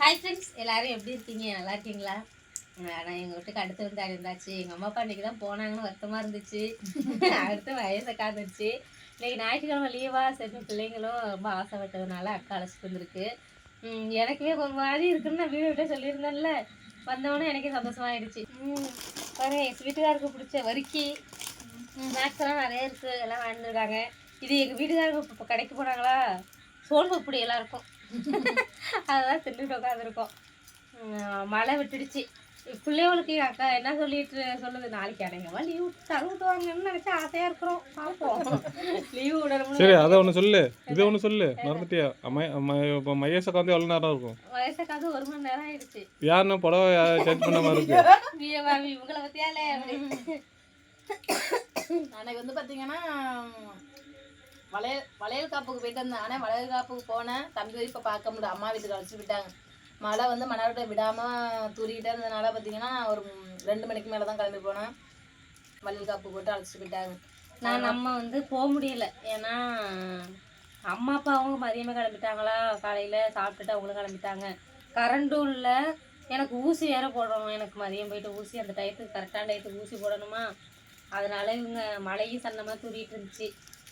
Hi friends எல்லோரும் எப்படி இருக்கீங்க? நல்லா இருக்கீங்களா? நான் எங்கள் வீட்டுக்கு அடுத்து வந்து இருந்தாச்சு எங்கள் அம்மா அப்பா இன்னைக்கு தான் போனாங்கன்னு வருத்தமாக இருந்துச்சு. அடுத்து வயசை காந்துச்சு இன்னைக்கு ஞாயிற்றுக்கிழமை லீவாக சரி பிள்ளைங்களும் ரொம்ப ஆசைப்பட்டதுனால அக்கா அழைச்சிட்டு வந்திருக்கு. எனக்குமே ஒரு மாதிரி இருக்குன்னு நான் வீடியோ விட்டே சொல்லியிருந்தேன்ல. வந்தவொடனே எனக்கே சந்தோஷமாயிடுச்சு. பாருங்க எங்கள் வீட்டுக்காருக்கு பிடிச்ச வறுக்கி ஸ்நாக்ஸ் எல்லாம் நிறைய இருக்குது எல்லாம் வாழ்ந்துருக்காங்க இது எங்கள் வீட்டுக்காரங்க இப்போ கடைக்கு போனாங்களா? சோன்பு இப்படி எல்லாம் இருக்கும். அதெல்லாம் தின்னுட்டு உட்காந்துருக்கோம் மழை விட்டுடுச்சு. பிள்ளைகளுக்கு அக்கா என்ன சொல்லிட்டு சொல்லுது? நாளைக்கு அடைங்கம்மா லீவ் தங்குவாங்கன்னு நினச்சா ஆசையாக இருக்கிறோம். பார்ப்போம். லீவு விடணும்னு சரி அதை ஒன்று சொல்லு. இதை ஒன்று சொல்லு. மறந்துட்டியா? அம்மை இப்போ மையசக்கா வந்து எவ்வளோ நேரம் இருக்கும். வயசுக்காது ஒரு மணி நேரம் ஆயிடுச்சு. யாருன்னு புடவை சேஞ்ச் பண்ண மாதிரி இருக்கு? இவங்களை பற்றியாலே அப்படி. அன்னைக்கு வந்து பார்த்தீங்கன்னா வளையல் வளையல் காப்புக்கு போயிட்டு வந்தேன். ஆனால் வளையல் காப்புக்கு போனேன். தம்பி இப்போ பார்க்க முடியல. அம்மா வீட்டுக்கு அழைச்சி விட்டாங்க மழை வந்து மணவட்டை விடாமல் தூரிக்கிட்டே இருந்ததுனால பார்த்தீங்கன்னா ஒரு ரெண்டு மணிக்கு மேலே தான் கிளம்பி போனேன். வளையல் காப்பு போட்டு அழைச்சிட்டு போயிட்டாங்க. நான் நம்ம வந்து போக முடியல. ஏன்னா அம்மா அப்பா அவங்க மதியமே கிளம்பிட்டாங்களா? காலையில் சாப்பிட்டுட்டு அவங்களும் கிளம்பிட்டாங்க. கரண்டும் இல்லை. எனக்கு ஊசி வேறு போடணும். எனக்கு மதியம் போயிட்டு ஊசி அந்த டயத்துக்கு கரெக்டான டயத்துக்கு ஊசி போடணுமா? அதனால இவங்க மழையும் சன்னமாக தூரிட்டு இருந்துச்சு.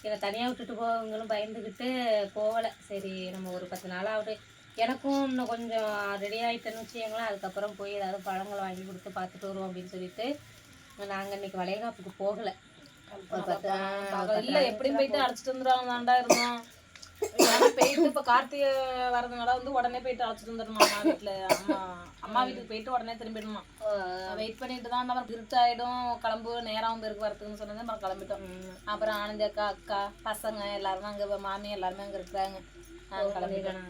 என்னை தனியாக விட்டுட்டு போவங்களும் பயந்துக்கிட்டு போகலை. சரி நம்ம ஒரு பத்து நாள் ஆகுது எனக்கும் இன்னும் கொஞ்சம் ரெடி ஆகிட்டேன்னு வச்சுக்கோங்களேன். அதுக்கப்புறம் போய் ஏதாவது பழங்கள் வாங்கி கொடுத்து பார்த்துட்டு வருவோம் அப்படின்னு சொல்லிட்டு நாங்கள் இன்னைக்கு வளையகாப்புக்கு போகலை. இல்லை எப்படியும் போயிட்டு அழைச்சிட்டு வந்துடுவாங்க தாண்டா இருந்தோம். போயிட்டு இப்போ கார்த்திகை வரதுனால வந்து உடனே போயிட்டு அழைச்சிட்டு வந்துடணும் அம்மா வீட்டில் அம்மா அம்மா வீட்டுக்கு போயிட்டு உடனே திரும்பிடணும்? வெயிட் பண்ணிட்டு தான் அப்புறம் இருட்டு ஆயிடும். கிளம்பு நேரம் பேருக்கு வரதுக்குன்னு சொன்னது அப்புறம் கிளம்பிட்டோம். அப்புறம் ஆனந்தி அக்கா அக்கா பசங்க எல்லாருமே அங்கே மாமி எல்லாருமே அங்கே இருக்கிறாங்க. நாங்கள் கிளம்பிட்டோம்.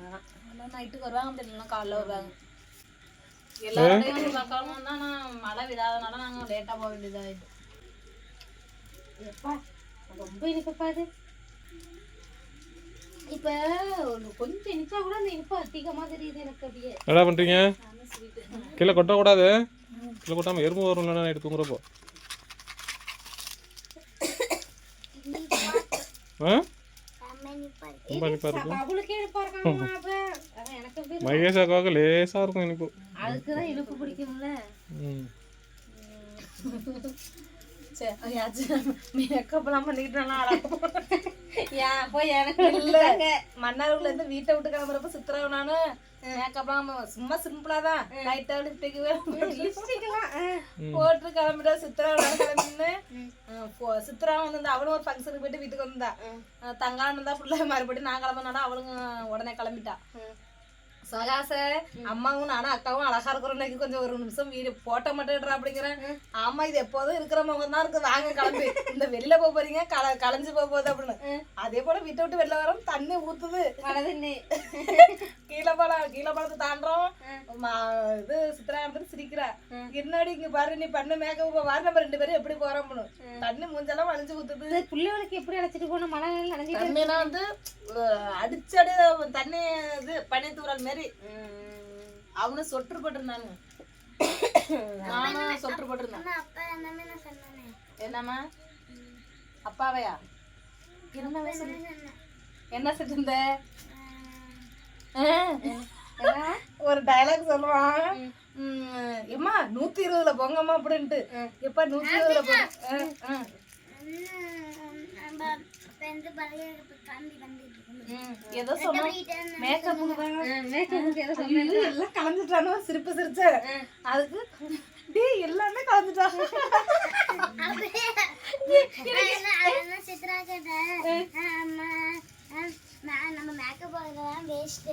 நைட்டுக்கு வருவாங்க அப்படி இல்லைன்னா காலைல வருவாங்க. எல்லாரும் பார்க்காம தான் நான் மழை விடாதனால நாங்கள் லேட்டாக போக வேண்டியதாகிட்டு எப்பா ரொம்ப இனிப்பப்பா இது இப்ப ஒரு கொஞ்சம் இனிச்சா கூட அந்த இனிப்பு அதிகமா தெரியுது எனக்கு அப்படியே. என்ன பண்ணுறீங்க கீழே கொட்டக்கூடாது. கீழே கொட்டாமல் எறும்பு வரும் இல்லைன்னா நைட்டு தூங்குறப்போ. ரொம்ப இருக்கும். இனிப்பா இருக்காங்கம்மா அப்ப. அதான் எனக்கு எப்படி இருக்கு? மகேஷாக்காவுக்கு லேசாக இருக்கும் இனிப்பு. அதுக்குதான் இனிப்பு பிடிக்கும்ல. சரி பண்ணிக்கிட்டு நல்லா ஏன் போய் எனக்கு இல்ல. மன்னார்ல இருந்து வீட்டை விட்டு கிளம்புறப்ப சித்திரவு நானு மேக்கப்லாம் சும்மா சிம்பிளா தான். லைட்டா போட்டு கிளம்பிட்டா சித்திரவு நானும் கிளம்பின்னு சித்திரா வந்து அவளும் ஒரு ஃபங்க்ஷனுக்கு போயிட்டு வீட்டுக்கு வந்தா தங்கான்னு இருந்தா ஃபுல்லா மறுபடியும் நான் கிளம்பினாலும் அவளுங்க உடனே கிளம்பிட்டா. சகாச அம்மாவும் நானும் அக்காவும் அழகா இருக்கிறோம் கொஞ்சம் ஒரு நிமிஷம் வீடு போட்ட மட்டும் அப்படிங்கிறேன் ஆமா இது எப்போதும் இருக்கிற முகம் தான் இருக்கு. வாங்க கிளம்பி. இந்த வெளியில போக போறீங்க கல களைஞ்சு போக போகுது அப்படின்னு. அதே போல வீட்டை விட்டு வெளில வரோம் தண்ணி ஊத்துது. வளதுன்னு கீழே பழம் கீழே பழத்தை தாண்டோம் மா- இது வந்து சிரிக்கிறா. என்னடி இங்க பாரு நீ பண்ண மேக்கப் பாரு நம்ம ரெண்டு பேரும் எப்படி போறோம்னு தண்ணி மூஞ்செல்லாம் வளைஞ்சு ஊத்துது. பிள்ளைகளுக்கு எப்படி அழைச்சிட்டு போன மழை நனைஞ்சிட்டு தண்ணினா வந்து அடிச்சடி தண்ணி இது பனி தூரல் மாரி அவனும் சொட்டு போட்டிருந்தானுங்க. நானும் சொட்டு போட்டிருந்தேன். என்னம்மா? அப்பாவையா? என்ன என்ன செஞ்சிருந்த ஒரு டயலாக் சொல்லுவான். எம்மா நூத்தி இருபதுல போங்கம்மா அப்படின்ட்டு. எப்ப நூத்தி இருபதுல போங்க ஏதோ சொன்ன மேக்கப்புக்கு ஏதோ ஐயோ, எல்லாம் கலந்துட்டானோ சிரிப்பு சிரிச்ச. அதுக்கு டேய் எல்லாமே கலந்துட்டாங்க. நம்ம மேக்கப் போடுறதெல்லாம் வேஸ்ட்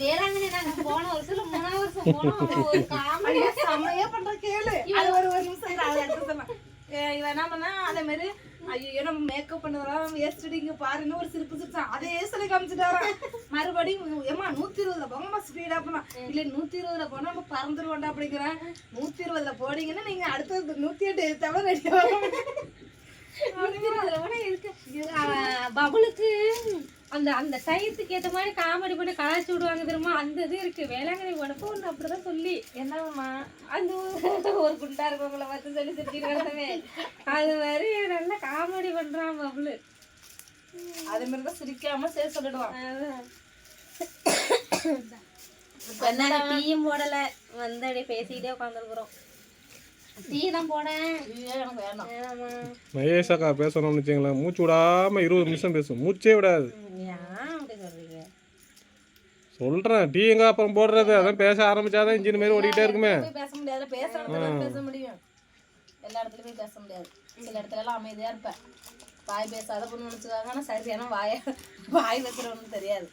வேளாங்கண்ணி நாங்க போன வருஷத்துல மூணாவது வருஷம் போனோம். செம்மையா கேளு அது ஒரு ஒரு நிமிஷம் இரு, அதை ஏ, இவன் என்ன பண்ணா அதே மாதிரி ஐயோ நம்ம மேக்கப் பண்ணதெல்லாம் வேஸ்டிங்க பாருன்னு ஒரு சிரிப்பு சிரிச்சான். அதே சொல்லி காமிச்சிட்டாராம் மறுபடியும் ஏமா நூத்தி இருபதுல போங்கம்மா ஸ்பீடா போனா இல்ல நூத்தி இருபதுல போனா நம்ம பறந்துருவோண்டா அப்படிங்கிறேன். நூத்தி இருபதுல போனீங்கன்னா நீங்க அடுத்தது நூத்தி எட்டு தவிர ரெடி அதுல அந்த அந்த டயத்துக்கு ஏத்த மாதிரி காமெடி பண்ணி கலாய்ச்சி விடுவாங்க தெரியுமா? அந்த இது இருக்கு. வேளாங்கண்ணி உனக்கு ஒன்று அப்படிதான் சொல்லி. என்னம்மா? அந்த ஒரு- ஒரு குண்டா இருக்கவங்கள பார்த்து சொல்லி கிடந்தவே அது மாதிரி நல்லா காமெடி பண்றான் பபுளு. அதே மாதிரி தான் சிரிக்காம சரி சொல்லிடுவான். டீயும் போடல. வந்து அப்படியே பேசிக்கிட்டே உட்காந்துருக்குறோம். டீ தான் போடேன். ஐயோ, எனக்கு வேணாம். வேணாமா? மகேஷ் அக்கா பேசணும்னு வச்சுங்களேன் மூச்சு விடாம இருபது நிமிஷம் பேசும். மூச்சே விடாது. சொல்றேன். டீ எங்க அப்புறம் போடுறது? அதான் பேச ஆரம்பிச்சாதான் இன்ஜின் மாதிரி ஓடிக்கிட்டே இருக்குமே. பேச முடியாது. பேசுற பேச முடியும். எல்லா இடத்துலயுமே பேச முடியாது. சில இடத்துல எல்லாம் அமைதியா இருப்பேன். வாய் பேசாத பொண்ணு நினைச்சுக்காங்க ஆனா சரியான வாய வாய் வைக்கிறவனு தெரியாது.